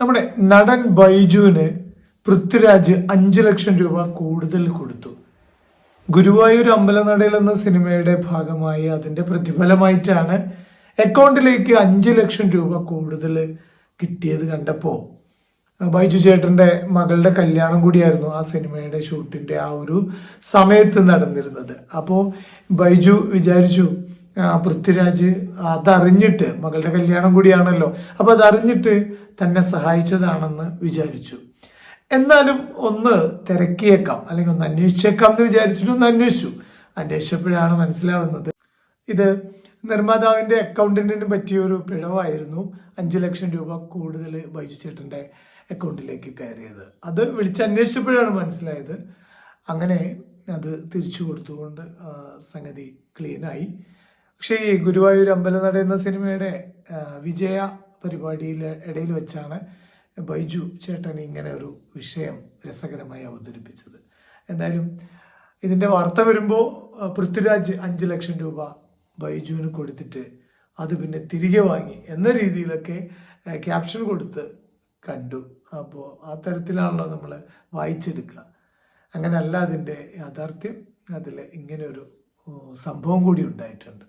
നമ്മുടെ നടൻ ബൈജുവിന് പൃഥ്വിരാജ് അഞ്ചു ലക്ഷം രൂപ കൂടുതൽ കൊടുത്തു. ഗുരുവായൂർ അമ്പലനടയിൽ എന്ന സിനിമയുടെ ഭാഗമായി അതിന്റെ പ്രതിഫലമായിട്ടാണ് അക്കൗണ്ടിലേക്ക് അഞ്ചു ലക്ഷം രൂപ കൂടുതൽ കിട്ടിയത് കണ്ടപ്പോൾ ബൈജു ചേട്ടന്റെ മകളുടെ കല്യാണം കൂടിയായിരുന്നു ആ സിനിമയുടെ ഷൂട്ടിന്റെ ആ ഒരു സമയത്ത് നടന്നിരുന്നത്. അപ്പോൾ ബൈജു വിചാരിച്ചു പൃഥ്വിരാജ് അതറിഞ്ഞിട്ട് മകളുടെ കല്യാണം കൂടിയാണല്ലോ. അപ്പോൾ അതറിഞ്ഞിട്ട് തന്നെ സഹായിച്ചതാണെന്ന് വിചാരിച്ചു. എന്നാലും ഒന്ന് തിരക്കിയേക്കാം അല്ലെങ്കിൽ ഒന്ന് അന്വേഷിച്ചേക്കാം എന്ന് വിചാരിച്ചിട്ട് ഒന്ന് അന്വേഷിച്ചു. അന്വേഷിച്ചപ്പോഴാണ് മനസ്സിലാവുന്നത്. ഇത് നിർമ്മാതാവിന്റെ അക്കൗണ്ടന്റിന് പറ്റിയ ഒരു പിഴവായിരുന്നു അഞ്ചു ലക്ഷം രൂപ കൂടുതൽ ബൈജു ചേട്ടന്റെ അക്കൗണ്ടിലേക്ക് കയറിയത്. അത് വിളിച്ചന്വേഷിച്ചപ്പോഴാണ് മനസ്സിലായത്. അങ്ങനെ അത് തിരിച്ചു കൊടുത്തുകൊണ്ട് സംഗതി ക്ലീനായി. പക്ഷേ ഈ ഗുരുവായൂർ അമ്പലനട എന്ന സിനിമയുടെ വിജയ പരിപാടിയിൽ ഇടയിൽ വെച്ചാണ് ബൈജു ചേട്ടൻ ഇങ്ങനെ ഒരു വിഷയം രസകരമായി അവതരിപ്പിച്ചത്. എന്തായാലും ഇതിന്റെ വാർത്ത വരുമ്പോൾ പൃഥ്വിരാജ് അഞ്ച് ലക്ഷം രൂപ ബൈജുവിന് കൊടുത്തിട്ട് അത് പിന്നെ തിരികെ വാങ്ങി എന്ന രീതിയിലൊക്കെ ക്യാപ്ഷൻ കൊടുത്ത് കണ്ടു. അപ്പോൾ ആ തരത്തിലാണല്ലോ നമ്മൾ വായിച്ചെടുക്കുക. അങ്ങനെയല്ല അതിന്റെ യാഥാർത്ഥ്യം. അതിൽ ഇങ്ങനെ ഒരു സംഭവം കൂടി ഉണ്ടായിട്ടുണ്ട്.